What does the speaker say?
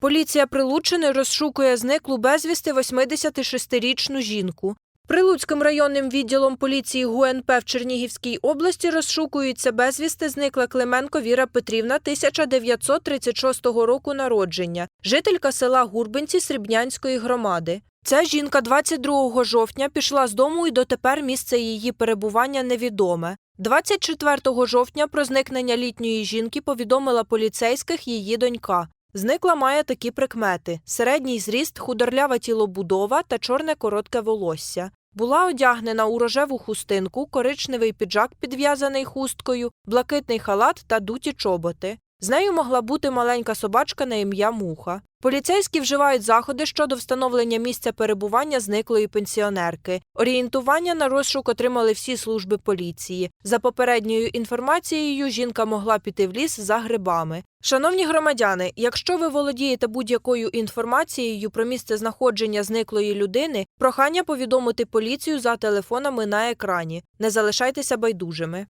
Поліція Прилуччини розшукує зниклу безвісти 86-річну жінку. Прилуцьким районним відділом поліції ГУНП в Чернігівській області розшукується безвісти зникла Клименко Віра Петрівна 1936 року народження, жителька села Гурбинці Срібнянської громади. Ця жінка 22 жовтня пішла з дому і дотепер місце її перебування невідоме. 24 жовтня про зникнення літньої жінки повідомила поліцейських її донька. Зникла має такі прикмети: середній зріст, худорлява тілобудова та чорне коротке волосся. Була одягнена у рожеву хустинку, коричневий піджак, підв'язаний хусткою, блакитний халат та дуті чоботи. З нею могла бути маленька собачка на ім'я Муха. Поліцейські вживають заходи щодо встановлення місця перебування зниклої пенсіонерки. Орієнтування на розшук отримали всі служби поліції. За попередньою інформацією, жінка могла піти в ліс за грибами. Шановні громадяни, якщо ви володієте будь-якою інформацією про місце знаходження зниклої людини, прохання повідомити поліцію за телефонами на екрані. Не залишайтеся байдужими.